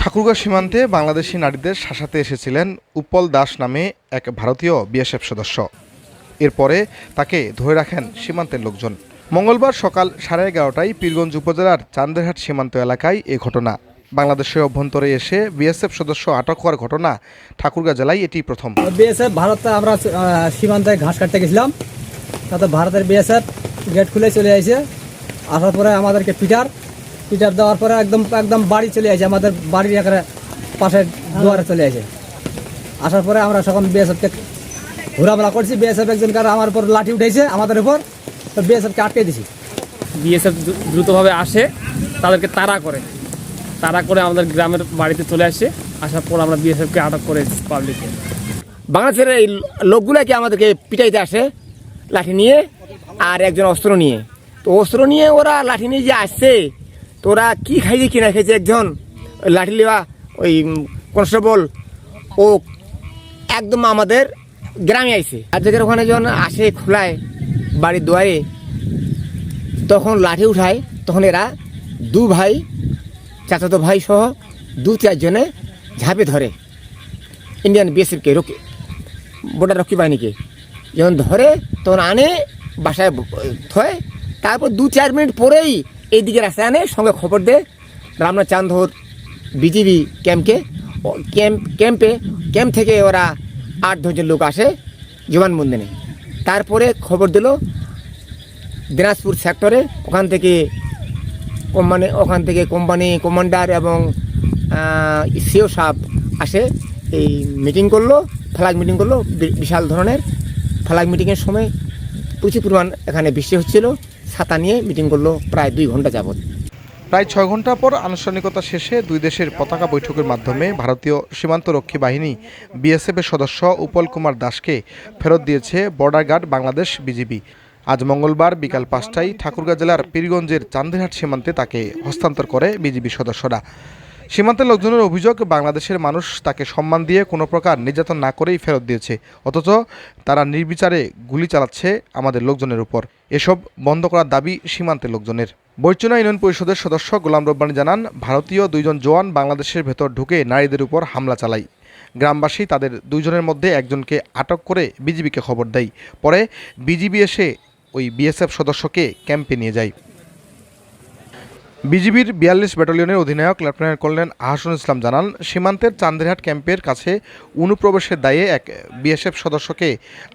ঠাকুরগাঁও সীমান্তে বাংলাদেশি নারীদের শাসাতে এসেছিলেন উৎপল দাস নামে এক ভারতীয় বিএসএফ সদস্য। এরপরে তাকে ধরে রাখেন সীমান্তের লোকজন। মঙ্গলবার সকাল সাড়ে এগারোটায় পীরগঞ্জ উপজেলার চান্দেরহাট সীমান্ত এলাকায় এ ঘটনা। বাংলাদেশের অভ্যন্তরে এসে বিএসএফ সদস্য আটক হওয়ার ঘটনা ঠাকুরগাঁ জেলায় এটি প্রথম। বিএসএফ ভারতে আমরা সীমান্তে ঘাস কাটতে গেছিলাম। তাতে ভারতের বিএসএফ গেট খুলে চলে আসে আসার পরে আমাদেরকে পিটার। পিটার দেওয়ার পরে একদম একদম বাড়ি চলে আসে, আমাদের বাড়ির এখানে পাশে দুয়ারে চলে আসে। আসার পরে আমরা তখন বিএসএফকে ঘোরামেলা করছি। বিএসএফ একজন কারণ আমার উপর লাঠি উঠেছে আমাদের উপর। তো বিএসএফকে আটকে দিছি। বিএসএফ দ্রুতভাবে আসে, তাদেরকে তাড়া করে। তাড়া করে আমাদের গ্রামের বাড়িতে চলে আসে। আসার পর আমরা বিএসএফকে আটক করে পাবলিকে বাংলাদেশের এই লোকগুলাকে আমাদেরকে পিটাইতে আসে? লাঠি নিয়ে আর একজন অস্ত্র নিয়ে। তো অস্ত্র নিয়ে ওরা লাঠি নিয়ে যে আসছে তো ওরা কী খাইছে কিনা খেয়েছে একজন লাঠি নেওয়া ওই কনস্টেবল, ও একদম আমাদের গ্রামে আইছে। আর জায়গার ওখানে যখন আসে খোলায় বাড়ির দুয়ারে, তখন লাঠি উঠায়, তখন এরা দু ভাই, চাচাতো ভাই সহ দু চারজনে ঝাঁপে ধরে। ইন্ডিয়ান বিএসএফকে রকি, বর্ডার রক্ষী বাহিনীকে। যখন ধরে, তখন আনে, বাসায় থয়। তারপর দু চার মিনিট পরেই এইদিকে রাস্তায় আনে, সঙ্গে খবর দেয় রামনা চান্দর বিজিবি ক্যাম্পকে। ক্যাম্প, ক্যাম্পে, ক্যাম্প থেকে ওরা আট দশজন লোক আসে জবানবন্দিনে তারপরে খবর দিল দিনাজপুর সেক্টরে ওখান থেকে কোম্পানি, ওখান থেকে কোম্পানি কমান্ডার এবং সিও সাহেব আসে, এই মিটিং করল ফ্ল্যাগ মিটিং করল বিশাল ধরনের। ফ্ল্যাগ মিটিংয়ের সময় প্রচুর পরিমাণ এখানে বৃষ্টি হচ্ছিল। ছাতা নিয়ে মিটিং করল প্রায় দুই ঘণ্টা যাবত প্রায় ছয় ঘণ্টা পর আনুষ্ঠানিকতা শেষে দুই দেশের পতাকা বৈঠকের মাধ্যমে ভারতীয় সীমান্তরক্ষী বাহিনী বিএসএফের সদস্য উপল কুমার দাসকে ফেরত দিয়েছে বর্ডার গার্ড বাংলাদেশ বিজিবি। আজ মঙ্গলবার বিকাল পাঁচটায় ঠাকুরগাঁ জেলার পীরগঞ্জের চান্দিরহাট সীমান্তে তাকে হস্তান্তর করে বিজিবি সদস্যরা। সীমান্তের লোকজনের অভিযোগ, বাংলাদেশের মানুষ তাকে সম্মান দিয়ে কোনো প্রকার নির্যাতন না করেই ফেরত দিয়েছে। অথচ তারা নির্বিচারে গুলি চালাচ্ছে আমাদের লোকজনের উপর। এসব বন্ধ করার দাবি সীমান্তের লোকজনের। বৈচনা ইউনিয়ন পরিষদের সদস্য গোলাম রব্বানি জানান, ভারতীয় দুইজন জওয়ান বাংলাদেশের ভেতর ঢুকে নারীদের উপর হামলা চালায়। গ্রামবাসী তাদের দুইজনের মধ্যে একজনকে আটক করে বিজিবিকে খবর দেয়। পরে বিজিবি এসে ওই বিএসএফ সদস্যকে ক্যাম্পে নিয়ে যায়। বিজিবির বিয়াল্লিশ ব্যাটালিয়নের অধিনায়ক লেফটেন্যান্ট কর্নেল আহসান ইসলাম জানান, সীমান্তের চান্দেরহাট ক্যাম্পের কাছে অনুপ্রবেশের দায়ে এক বিএসএফ সদস্যকে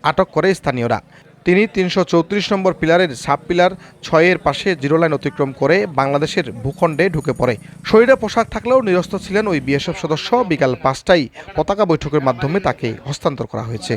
আটক করে স্থানীয়রা। তিনি তিনশো চৌত্রিশ নম্বর পিলারের সাব পিলার ছয়ের পাশে জিরো লাইন অতিক্রম করে বাংলাদেশের ভূখণ্ডে ঢুকে পড়ে। শরীরে পোশাক থাকলেও নিরস্ত ছিলেন ওই বিএসএফ সদস্য। বিকাল পাঁচটায় পতাকা বৈঠকের মাধ্যমে তাকে হস্তান্তর করা হয়েছে।